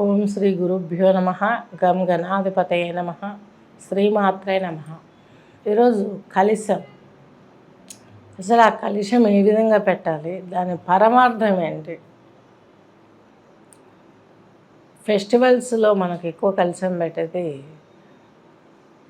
ఓం శ్రీ గురుభ్యో నమ గం గణాధిపతయ నమ శ్రీమాత్రే నమ. ఈరోజు కలిశం అసలు ఆ కలిశం ఏ విధంగా పెట్టాలి? దాని పరమార్థం ఏంటి? ఫెస్టివల్స్లో మనకు ఎక్కువ కలిశం పెట్టేది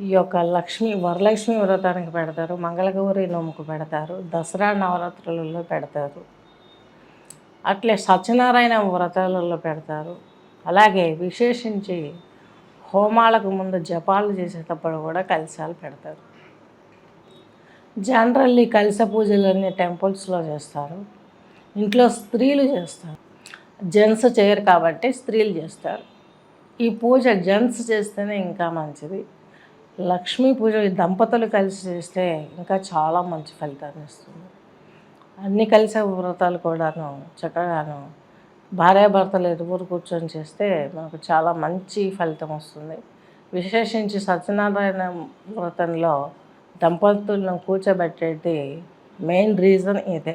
ఈ యొక్క లక్ష్మి వరలక్ష్మి వ్రతానికి పెడతారు మంగళగౌరి నోముకు పెడతారు దసరా నవరాత్రులలో పెడతారు. అట్లే సత్యనారాయణ వ్రతాలలో పెడతారు. అలాగే విశేషించి హోమాలకు ముందు జపాలు చేసేటప్పుడు కూడా కలశాలు పెడతారు. జనరల్లీ కలశ పూజలన్నీ టెంపుల్స్లో చేస్తారు. ఇంట్లో స్త్రీలు చేస్తారు. జెంట్స్ చేయరు కాబట్టి స్త్రీలు చేస్తారు. ఈ పూజ జెంట్స్ చేస్తేనే ఇంకా మంచిది. లక్ష్మీ పూజ ఈ దంపతులు కలిసి చేస్తే ఇంకా చాలా మంచి ఫలితాన్ని ఇస్తుంది. అన్ని కలిసే వ్రతాలు కూడాను చక్కగాను భార్యాభర్తలు ఇరువురు కూర్చొని చేస్తే మనకు చాలా మంచి ఫలితం వస్తుంది. విశేషించి సత్యనారాయణ వ్రతంలో దంపతులను కూర్చోబెట్టేది మెయిన్ రీజన్ ఇదే.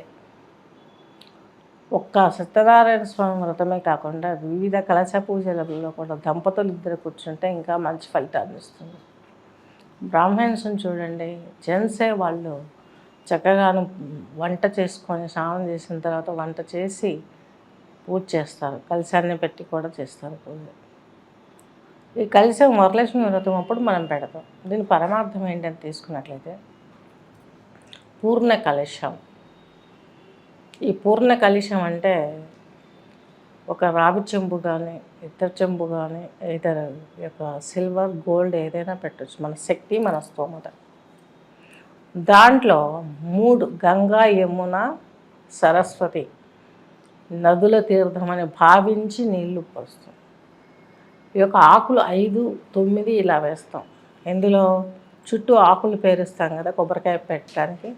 ఒక్క సత్యనారాయణ స్వామి వ్రతమే కాకుండా వివిధ కలశ పూజలలో కూడా దంపతులు ఇద్దరు కూర్చుంటే ఇంకా మంచి ఫలితాన్ని ఇస్తుంది బ్రాహ్మణ్స్ని చూడండి జెంట్సే వాళ్ళు చక్కగాను వంట చేసుకొని స్నానం చేసిన తర్వాత వంట చేసి పూజ చేస్తారు. కలశాన్ని పెట్టి కూడా చేస్తారు పూజ. ఈ కలశం వరలక్ష్మి వ్రతం అప్పుడు మనం పెడతాం. దీని పరమార్థం ఏంటని తీసుకున్నట్లయితే పూర్ణ కలశం. ఈ పూర్ణ కలశం అంటే ఒక రావి చెంబు కానీ ఇతర చెంబు కానీ ఇతర యొక్క సిల్వర్ గోల్డ్ ఏదైనా పెట్టచ్చు. మన శక్తి మన స్తోమత. దాంట్లో మూడు గంగా యమున సరస్వతి నదుల తీర్థమని భావించి నీళ్ళు పోస్తాం. ఈ యొక్క ఆకులు ఐదు తొమ్మిది ఇలా వేస్తాం. ఇందులో చుట్టూ ఆకులు పేరుస్తాం కదా కొబ్బరికాయ పెట్టడానికి.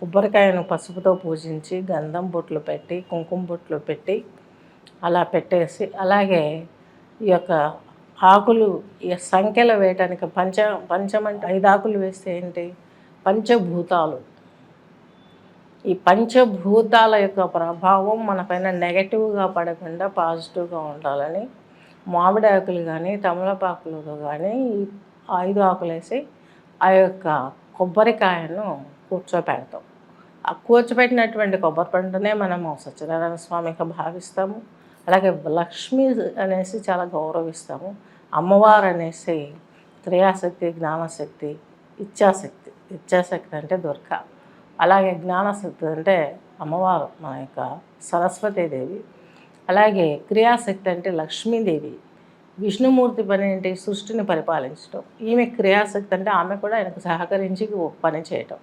కొబ్బరికాయను పసుపుతో పూజించి గంధం బొట్లు పెట్టి కుంకుమ బొట్లు పెట్టి అలా పెట్టేసి అలాగే ఈ యొక్క ఆకులు ఈ సంఖ్యలో వేయటానికి పంచ పంచమంటే ఐదు ఆకులు వేస్తే ఏంటి? పంచభూతాలు. ఈ పంచభూతాల యొక్క ప్రభావం మన పైన నెగటివ్గా పడకుండా పాజిటివ్గా ఉండాలని మామిడి ఆకులు కానీ తమలపాకులు కానీ ఈ ఐదు ఆకులు వేసి ఆ యొక్క కొబ్బరికాయను కూర్చోపెడతాం. ఆ కూర్చోపెట్టినటువంటి కొబ్బరి పండునే మనము సత్యనారాయణ స్వామిగా భావిస్తాము. అలాగే లక్ష్మి అనేసి చాలా గౌరవిస్తాము. అమ్మవారు అనేసి క్రియాశక్తి జ్ఞానశక్తి ఇచ్ఛాశక్తి ఇచ్ఛాశక్తి అంటే దుర్గా. అలాగే జ్ఞానశక్తి అంటే అమ్మవారు మన యొక్క సరస్వతీదేవి. అలాగే క్రియాశక్తి అంటే లక్ష్మీదేవి. విష్ణుమూర్తి పని ఏంటి సృష్టిని పరిపాలించడం ఈమె క్రియాశక్తి అంటే ఆమె కూడా ఆయనకు సహకరించి పని చేయటం.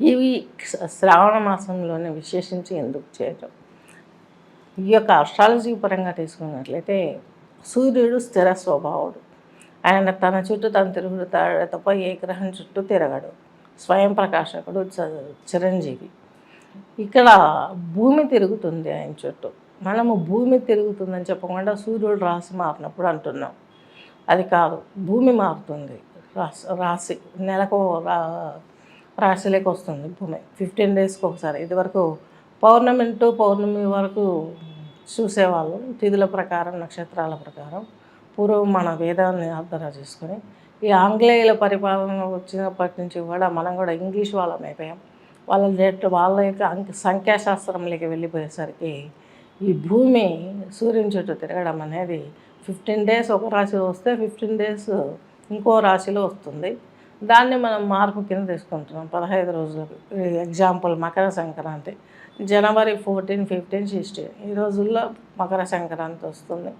ఇవి శ్రావణ మాసంలోనే విశేషించి ఎందుకు చేయటం? ఈ యొక్క అస్ట్రాలజీ పరంగా తీసుకున్నట్లయితే సూర్యుడు స్థిర స్వభావుడు. ఆయన తన చుట్టూ తను తిరుగుతాడు తప్ప ఏ గ్రహం చుట్టూ తిరగడు. స్వయం ప్రకాశకుడు చిరంజీవి. ఇక్కడ భూమి తిరుగుతుంది ఆయన చుట్టూ. మనము భూమి తిరుగుతుందని చెప్పకుండా సూర్యుడు రాశి మారినప్పుడు అంటున్నాం. అది కాదు భూమి మారుతుంది. రాశి రాశి నెలకు రా రాశిలోకి వస్తుంది భూమి. ఫిఫ్టీన్ డేస్కి ఒకసారి. ఇదివరకు పౌర్ణమి టు పౌర్ణమి వరకు చూసేవాళ్ళు. తిథుల ప్రకారం నక్షత్రాల ప్రకారం. పూర్వం మన వేదాన్ని ఆధార చేసుకొని ఈ ఆంగ్లేయుల పరిపాలన వచ్చినప్పటి నుంచి కూడా మనం కూడా ఇంగ్లీష్ వాళ్ళం అయిపోయాం. వాళ్ళ డేట్ వాళ్ళ యొక్క అంక సంఖ్యాశాస్త్రంలోకి వెళ్ళిపోయేసరికి ఈ భూమి సూర్యుని చుట్టూ తిరగడం అనేది ఫిఫ్టీన్ డేస్ ఒక రాశిలో వస్తే ఫిఫ్టీన్ డేస్ ఇంకో రాశిలో వస్తుంది. దాన్ని మనం మార్పు కింద తీసుకుంటున్నాం. పదహైదు రోజులకు ఎగ్జాంపుల్ మకర సంక్రాంతి. జనవరి ఫోర్టీన్ ఫిఫ్టీన్ సిక్స్టీన్ ఈ రోజుల్లో మకర సంక్రాంతి వస్తుంది.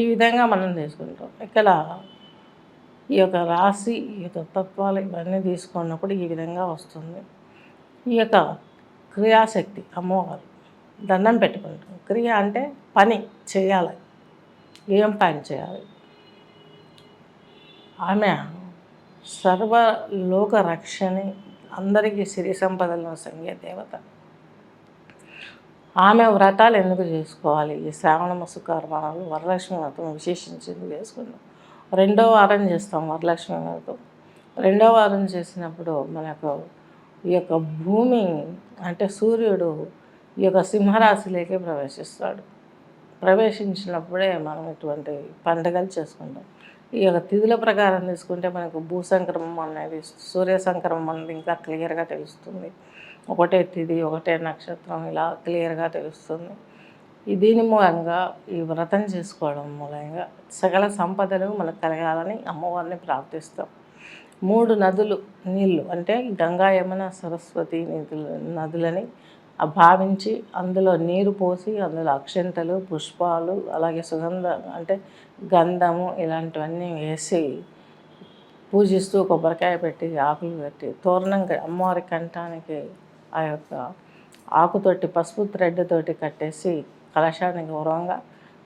ఈ విధంగా మనం తీసుకుంటాం. ఇక్కడ ఈ యొక్క రాశి ఈ యొక్క తత్వాలు ఇవన్నీ తీసుకున్నప్పుడు ఈ విధంగా వస్తుంది. ఈ యొక్క క్రియాశక్తి అమ్మవారు దండం పెట్టుకుంటాం క్రియ అంటే పని చేయాలి. ఏం పని చేయాలి? ఆమె సర్వలోక రక్షణి అందరికీ సిరి సంపదలను సంగే దేవత. ఆమె వ్రతాలు ఎందుకు చేసుకోవాలి? ఈ శ్రావణ మసుకర్మాలు వరలక్ష్మి వ్రతం విశేషించింది చేసుకుందాం రెండో వారం చేస్తాం వరలక్ష్మి వ్రతం రెండో వారం చేసినప్పుడు మనకు ఈ యొక్క భూమి అంటే సూర్యుడు ఈ యొక్క సింహరాశిలోకి ప్రవేశిస్తాడు. ప్రవేశించినప్పుడే మనం ఇటువంటి పండుగలు చేసుకుంటాం. ఈ యొక్క తిథుల ప్రకారం తీసుకుంటే మనకు భూ సంక్రమం అనేది సూర్య సంక్రమం అనేది ఇంకా క్లియర్గా తెలుస్తుంది. ఒకటే తిథి ఒకటే నక్షత్రం ఇలా క్లియర్గా తెలుస్తుంది. దీని మూలంగా ఈ వ్రతం చేసుకోవడం మూలంగా సకల సంపదలు మనకు కలగాలని అమ్మవారిని ప్రార్థిస్తాం. మూడు నదులు నీళ్ళు అంటే గంగా యమున సరస్వతి నిధులు నదులని భావించి అందులో నీరు పోసి అందులో అక్షంతలు పుష్పాలు అలాగే సుగంధ అంటే గంధము ఇలాంటివన్నీ వేసి పూజిస్తూ కొబ్బరికాయ పెట్టి ఆకులు పెట్టి తోరణం అమ్మవారి కంఠానికి ఆ యొక్క ఆకుతోటి పసుపు థ్రెడ్ తోటి కట్టేసి కలశానికి గౌరవంగా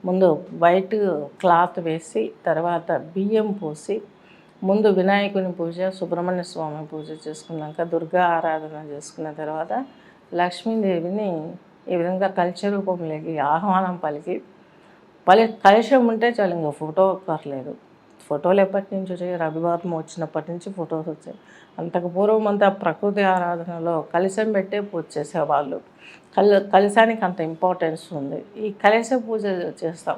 ముందు వైట్ క్లాత్ వేసి తర్వాత బియ్యం పోసి ముందు వినాయకుని పూజ సుబ్రహ్మణ్య స్వామి పూజ చేసుకున్నాక దుర్గా ఆరాధన చేసుకున్న తర్వాత లక్ష్మీదేవిని ఈ విధంగా కల్చర్ రూపంలోకి ఆహ్వానం పలికి. పలి కలశం ఉంటే చాలు ఇంకా ఫోటో కర్లేదు ఫోటోలు ఎప్పటి నుంచి వచ్చాయి. రవివారం వచ్చినప్పటి నుంచి ఫొటోస్ వచ్చాయి. అంతకు పూర్వం అంతా ప్రకృతి ఆరాధనలో కలిశం పెట్టే పూజ చేసేవాళ్ళు. కల కలశానికి అంత ఇంపార్టెన్స్ ఉంది. ఈ కలశ పూజలు చేస్తాం.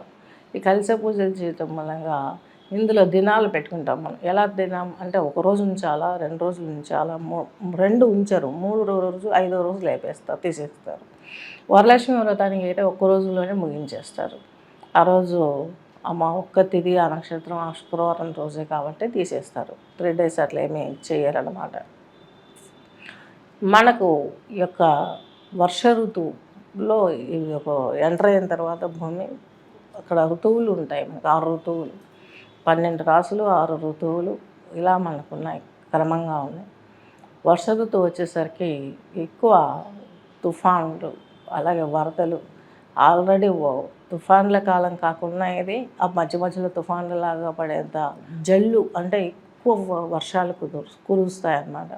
ఈ కలశ పూజలు చేయటం మూలంగా ఇందులో దినాలు పెట్టుకుంటాం మనం. ఎలా దినం అంటే ఒక రోజు ఉంచాలా రెండు రోజులు ఉంచాలా రెండు ఉంచరు. మూడు రోజు ఐదో రోజు లేపేస్తారు తీసేస్తారు. వరలక్ష్మి వ్రతానికి అయితే ఒక్క రోజులోనే ముగించేస్తారు. ఆ రోజు అమ్మ ఒక్క తిది ఆ నక్షత్రం ఆ శుక్రవారం రోజే కాబట్టి తీసేస్తారు. త్రీ డేస్ అట్లా ఏమీ చేయరన్నమాట మనకు ఈ యొక్క వర్ష ఋతువులో ఈ ఎంటర్ అయిన తర్వాత భూమి అక్కడ ఋతువులు ఉంటాయి. మనకు ఆరు ఋతువులు పన్నెండు రాసులు ఆరు ఋతువులు ఇలా మనకున్నాయి క్రమంగా ఉన్నాయి. వర్ష ఋతువు వచ్చేసరికి ఎక్కువ తుఫాన్లు అలాగే వరదలు ఆల్రెడీ తుఫాన్ల కాలం కాకుండా ఇది ఆ మధ్య మధ్యలో తుఫాన్ల లాగా పడేంత జల్లు అంటే ఎక్కువ వర్షాలు కుదురు కురుస్తాయి అన్నమాట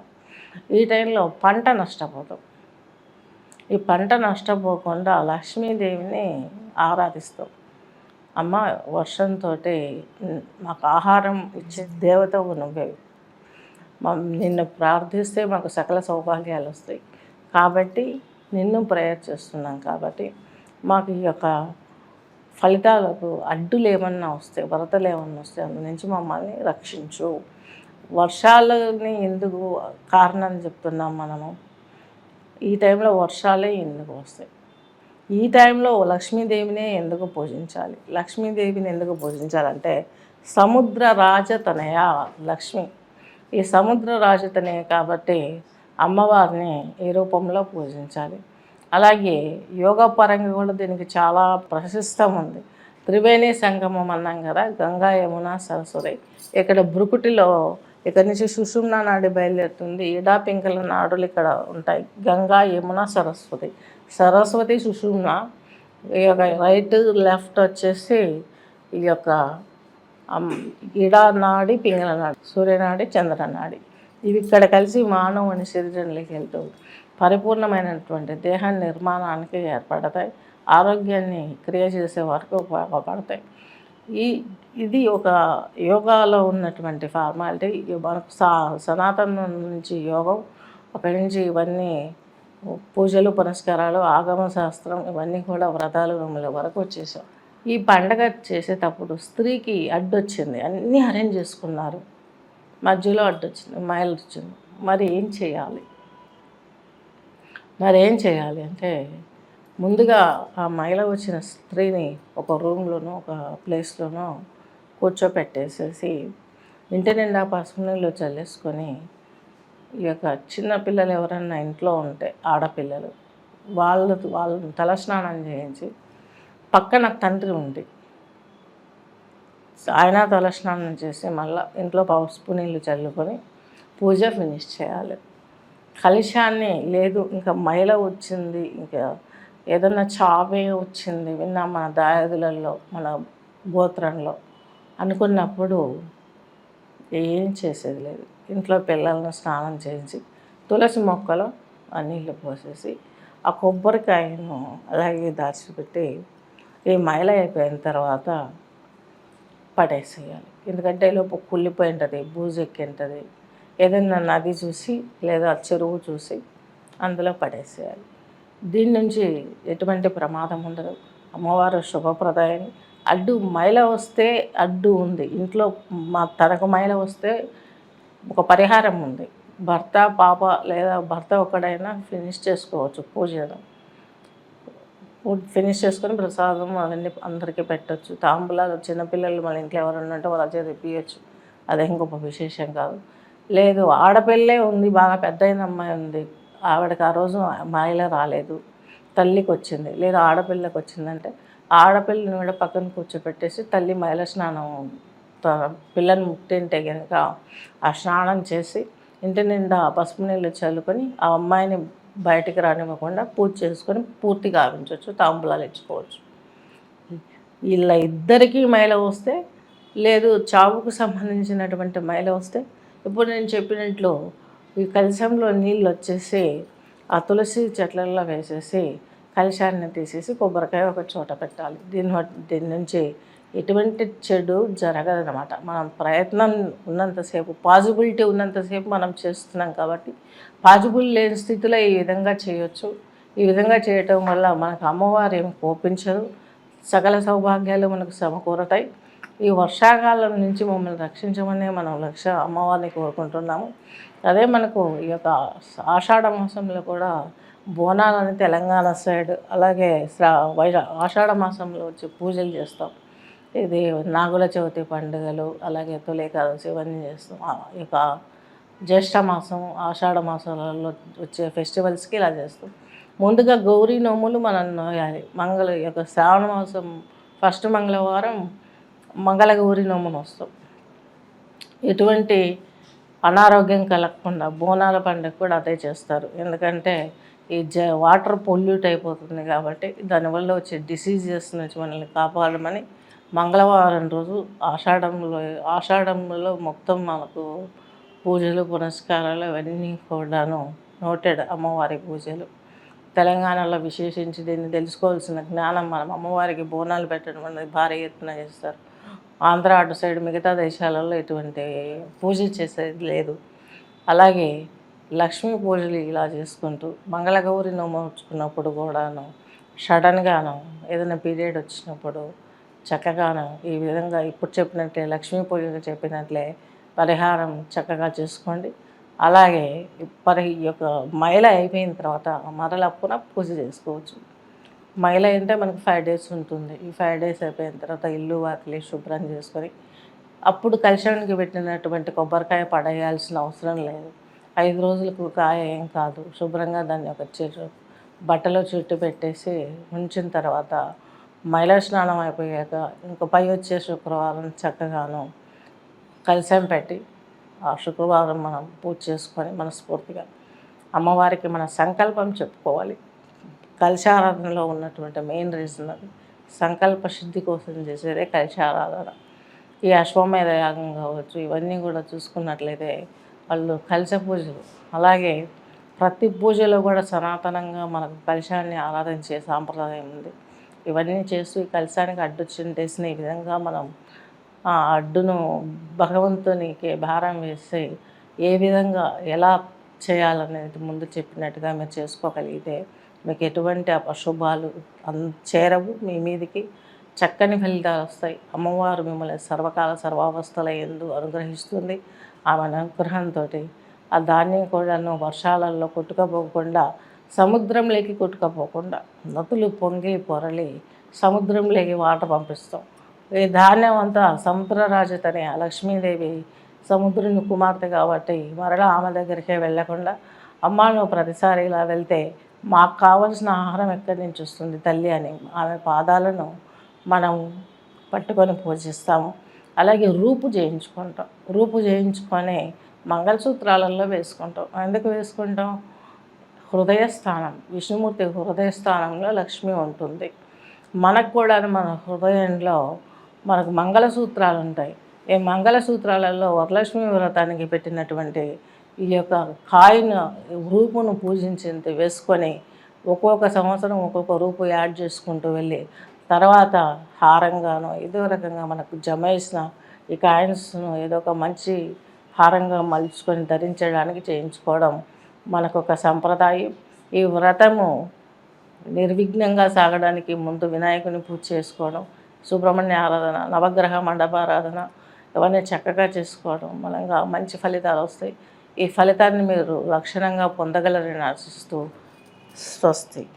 ఈ టైంలో పంట నష్టపోతాం. ఈ పంట నష్టపోకుండా లక్ష్మీదేవిని ఆరాధిస్తాం. అమ్మ వర్షంతో మాకు ఆహారం ఇచ్చే దేవత నువ్వే. నిన్ను ప్రార్థిస్తే మాకు సకల సౌభాగ్యాలు వస్తాయి. కాబట్టి నిన్ను ప్రేయర్ చేస్తున్నాం కాబట్టి మాకు ఈ యొక్క ఫలితాలకు అడ్డులు ఏమన్నా వస్తే వరదలు ఏమన్నా వస్తే అందు నుంచి మమ్మల్ని రక్షించు. వర్షాలని ఎందుకు కారణం చెప్తున్నాం మనము? ఈ టైంలో వర్షాలే ఎందుకు వస్తాయి? ఈ టైంలో లక్ష్మీదేవినే ఎందుకు పూజించాలి? లక్ష్మీదేవిని ఎందుకు పూజించాలంటే సముద్ర రాజతనయ లక్ష్మి. ఈ సముద్ర రాజతనయ కాబట్టి అమ్మవారిని ఈ రూపంలో పూజించాలి. అలాగే యోగా పరంగా కూడా దీనికి చాలా ప్రశస్తం ఉంది. త్రివేణి సంగమం అన్నాం కదా గంగా యమున సరస్వతి. ఇక్కడ బ్రుకుటిలో ఇక్కడ నుంచి సుషుమ్న నాడి బయలుదేరుతుంది. ఇడా పింకల నాడులు ఇక్కడ ఉంటాయి. గంగా యమున సరస్వతి. సరస్వతి సుషుమ్న. ఈ యొక్క రైట్ లెఫ్ట్ వచ్చేసి ఈ యొక్క ఇడా నాడి పింగళ నాడి సూర్యనాడి చంద్రనాడి ఇవి ఇక్కడ కలిసి మానవుని శరీరంలోకి వెళ్తూ పరిపూర్ణమైనటువంటి దేహ నిర్మాణానికి ఏర్పడతాయి. ఆరోగ్యాన్ని క్రియ చేసే వరకు ఉపయోగపడతాయి. ఈ ఇది ఒక యోగాలో ఉన్నటువంటి ఫార్మాలిటీ. మనకు సా సనాతన నుంచి యోగం అక్కడి నుంచి ఇవన్నీ పూజలు పునస్కారాలు ఆగమ శాస్త్రం ఇవన్నీ కూడా వ్రతాలు రూముల వరకు వచ్చేసాం ఈ పండగ చేసేటప్పుడు స్త్రీకి అడ్డొచ్చింది. అన్నీ అరేంజ్ చేసుకున్నారు. మధ్యలో అడ్డొచ్చింది మైలు వచ్చింది మరి ఏం చేయాలి? మరి ఏం చేయాలి అంటే ముందుగా ఆ మైల వచ్చిన స్త్రీని ఒక రూమ్లోనో ఒక ప్లేస్లోనో కూర్చోపెట్టేసేసి ఇంటి నిండా పసుపు నీళ్ళు చల్లేసుకొని ఈ యొక్క చిన్నపిల్లలు ఎవరన్నా ఇంట్లో ఉంటే ఆడపిల్లలు వాళ్ళ వాళ్ళని తలస్నానం చేయించి పక్కన తండ్రి ఉంది ఆయన తలస్నానం చేసి మళ్ళీ ఇంట్లో పసుపు నీళ్ళు చల్లుకొని పూజ ఫినిష్ చేయాలి. కలుషాన్ని లేదు ఇంకా మైల వచ్చింది ఇంకా ఏదన్నా చావే వచ్చింది విన్నా మన దాయాదులలో మన గోత్రంలో అనుకున్నప్పుడు ఏం చేసేది లేదు. ఇంట్లో పిల్లలను స్నానం చేయించి తులసి మొక్కలు ఆ నీళ్ళు పోసేసి ఆ కొబ్బరికాయను అలాగే దాచిపెట్టి ఈ మైల అయిపోయిన తర్వాత పడేసేయాలి. ఎందుకంటే లోపు కుళ్ళిపోయి ఉంటుంది బూజు ఎక్కి ఉంటుంది ఏదైనా నది చూసి లేదా చెరువు చూసి అందులో పడేసేయాలి. దీని నుంచి ఎటువంటి ప్రమాదం ఉండదు. అమ్మవారు శుభప్రదాయని. అడ్డు మైల వస్తే అడ్డు ఉంది. ఇంట్లో మా తనకు మైల వస్తే ఒక పరిహారం ఉంది. భర్త పాప లేదా భర్త ఒకడైనా ఫినిష్ చేసుకోవచ్చు పూజను పూజ ఫినిష్ చేసుకొని ప్రసాదం అవన్నీ అందరికీ పెట్టచ్చు. తాంబూలాలు చిన్నపిల్లలు మన ఇంట్లో ఎవరైనా ఉంటే వాళ్ళ చేతి ఇప్పించచ్చు అదే ఇంకొక విశేషం కాదు. లేదు ఆడపిల్లే ఉంది బాగా పెద్ద అయిన అమ్మాయి ఉంది. ఆవిడకి ఆ రోజు మాయలో రాలేదు. తల్లికి వచ్చింది లేదా ఆడపిల్లకి వచ్చిందంటే ఆడపిల్లని కూడా పక్కన కూర్చోపెట్టేసి తల్లి మైల స్నానం పిల్లని ముట్టింటే కనుక ఆ స్నానం చేసి ఇంటి నిండా పసుపు నీళ్ళు చల్లుకొని ఆ అమ్మాయిని బయటికి రానివ్వకుండా పూజ చేసుకొని పూర్తిగా ఆవించవచ్చు తాంబూలాలు ఇచ్చుకోవచ్చు. ఇలా ఇద్దరికీ మైల వస్తే లేదు చావుకు సంబంధించినటువంటి మైల వస్తే ఇప్పుడు నేను చెప్పినట్లు ఈ కలశంలో నీళ్ళు వచ్చేసి ఆ తులసి చెట్లలో వేసేసి కలశాన్ని తీసేసి కొబ్బరికాయ ఒక చోట పెట్టాలి. దీని దీని నుంచి ఎటువంటి చెడు జరగదనమాట మనం ప్రయత్నం ఉన్నంతసేపు పాజిబిలిటీ ఉన్నంతసేపు మనం చేస్తున్నాం కాబట్టి పాజిబుల్ లేని స్థితిలో ఈ విధంగా చేయొచ్చు. ఈ విధంగా చేయటం వల్ల మనకు అమ్మవారు ఏమి కోపించదు సకల సౌభాగ్యాలు మనకు సమకూరతాయి. ఈ వర్షాకాలం నుంచి మమ్మల్ని రక్షించమనే మనం లక్ష్య అమ్మవారిని కోరుకుంటున్నాము. అదే మనకు ఈ యొక్క ఆషాఢ మాసంలో కూడా బోనాలని తెలంగాణ సైడ్ అలాగే శ్రా ఆషాఢ మాసంలో వచ్చి పూజలు చేస్తాం. ఇది నాగుల చవితి పండుగలు అలాగే తొలి ఇవన్నీ చేస్తాం. ఈ యొక్క జ్యేష్ఠ మాసం ఆషాఢ మాసాలలో వచ్చే ఫెస్టివల్స్కి ఇలా చేస్తాం. ముందుగా గౌరీ నోములు మనం నోయాలి మంగళ ఈ యొక్క శ్రావణ మాసం ఫస్ట్ మంగళవారం మంగళగౌరి గౌరీ వస్తాం. ఎటువంటి అనారోగ్యం కలగకుండా బోనాల పండుగ కూడా అదే చేస్తారు. ఎందుకంటే ఈ జ వాటర్ పొల్యూట్ అయిపోతుంది కాబట్టి దానివల్ల వచ్చే డిసీజెస్ నుంచి మనల్ని కాపాడమని మంగళవారం రోజు ఆషాఢంలో ఆషాఢంలో మొత్తం మనకు పూజలు పునస్కారాలు అవన్నీ కూడాను నోటెడ్ అమ్మవారి పూజలు. తెలంగాణలో విశేషించి దీన్ని తెలుసుకోవాల్సిన జ్ఞానం మనం అమ్మవారికి బోనాలు పెట్టడం అనేది భారీ ఎత్తున చేస్తారు. ఆంధ్ర అటు సైడ్ మిగతా దేశాలలో ఎటువంటి పూజ చేసేది లేదు. అలాగే లక్ష్మీ పూజలు ఇలా చేసుకుంటూ మంగళగౌరి నోమర్చుకున్నప్పుడు కూడాను సడన్గాను ఏదైనా పీరియడ్ వచ్చినప్పుడు చక్కగాను ఈ విధంగా ఇప్పుడు చెప్పినట్లే లక్ష్మీ పూజలు చెప్పినట్లే పరిహారం చక్కగా చేసుకోండి. అలాగే పరి యొక్క మైల అయిపోయిన తర్వాత మరల పునః పూజ చేసుకోవచ్చు. మైల అంటే మనకు ఫైవ్ డేస్ ఉంటుంది. ఈ ఫైవ్ డేస్ అయిపోయిన తర్వాత ఇల్లు వాకిలి శుభ్రం చేసుకొని అప్పుడు కలిశానికి పెట్టినటువంటి కొబ్బరికాయ పడేయాల్సిన అవసరం లేదు. ఐదు రోజులకు కాయ ఏం కాదు. శుభ్రంగా దాన్ని ఒక చెట్టు బట్టలో చుట్టు పెట్టేసి ఉంచిన తర్వాత మైలా స్నానం అయిపోయాక ఇంక పై వచ్చే శుక్రవారం చక్కగాను కలిసం పెట్టి ఆ శుక్రవారం మనం పూజ చేసుకొని మనస్ఫూర్తిగా అమ్మవారికి మన సంకల్పం చెప్పుకోవాలి. కలశారాధనలో ఉన్నటువంటి మెయిన్ రీజన్ అది. సంకల్ప సిద్ధి కోసం చేసేదే కలశారాధన ఈ అశ్వమేధ యాగం కావచ్చు ఇవన్నీ కూడా చూసుకున్నట్లయితే వాళ్ళు కలశ పూజలు. అలాగే ప్రతి పూజలో కూడా సనాతనంగా మనకు కలశాన్ని ఆరాధించే సాంప్రదాయం ఉంది. ఇవన్నీ చేస్తూ ఈ కలశానికి అడ్డు చింటేసిన ఈ విధంగా మనం ఆ అడ్డును భగవంతునికి భారం వేసి ఏ విధంగా ఎలా చేయాలనేది ముందు చెప్పినట్టుగా మీరు చేసుకోగలిగితే మీకు ఎటువంటి అశుభాలు చేరవు మీ మీదికి. చక్కని ఫలితాలు వస్తాయి. అమ్మవారు మిమ్మల్ని సర్వకాల సర్వావస్థల ఎందు అనుగ్రహిస్తుంది. ఆమె అనుగ్రహంతో ఆ ధాన్యం కూడాను వర్షాలలో కొట్టుకపోకుండా సముద్రంలోకి కొట్టుకపోకుండా నదులు పొంగి పొరలి సముద్రంలోకి వాటర్ పంపిస్తాం. ఈ ధాన్యం అంతా సముద్రరాజతని ఆ లక్ష్మీదేవి సముద్రుని కుమార్తె కాబట్టి మరలా ఆమె దగ్గరికే వెళ్ళకుండా అమ్మ నువ్వు ప్రతిసారి ఇలా వెళ్తే మాకు కావలసిన ఆహారం ఎక్కడి నుంచి వస్తుంది తల్లి అని ఆమె పాదాలను మనం పట్టుకొని పూజిస్తాము. అలాగే రూపు చేయించుకుంటాం. రూపు చేయించుకొని మంగళసూత్రాలలో వేసుకుంటాం. ఎందుకు వేసుకుంటాం? హృదయస్థానం విష్ణుమూర్తి హృదయస్థానంలో లక్ష్మి ఉంటుంది. మనకు కూడా మన హృదయంలో మనకు మంగళసూత్రాలు ఉంటాయి. ఈ మంగళసూత్రాలలో వరలక్ష్మి వ్రతానికి పెట్టినటువంటి ఈ యొక్క కాయిన్ రూపును పూజించింది వేసుకొని ఒక్కొక్క సంవత్సరం ఒక్కొక్క రూపు యాడ్ చేసుకుంటూ వెళ్ళి తర్వాత హారంగాను ఏదో రకంగా మనకు జమ ఈ కాయిన్స్ను ఏదో ఒక మంచి హారంగా మలుచుకొని ధరించడానికి చేయించుకోవడం మనకు ఒక సంప్రదాయం. ఈ వ్రతము నిర్విఘ్నంగా సాగడానికి ముందు వినాయకుని పూజ చేసుకోవడం సుబ్రహ్మణ్య ఆరాధన నవగ్రహ మండపారాధన ఇవన్నీ చక్కగా చేసుకోవడం మనంగా మంచి ఫలితాలు వస్తాయి. ఈ ఫలితాన్ని మీరు లక్షణంగా పొందగలరని ఆశిస్తూ స్వస్తి.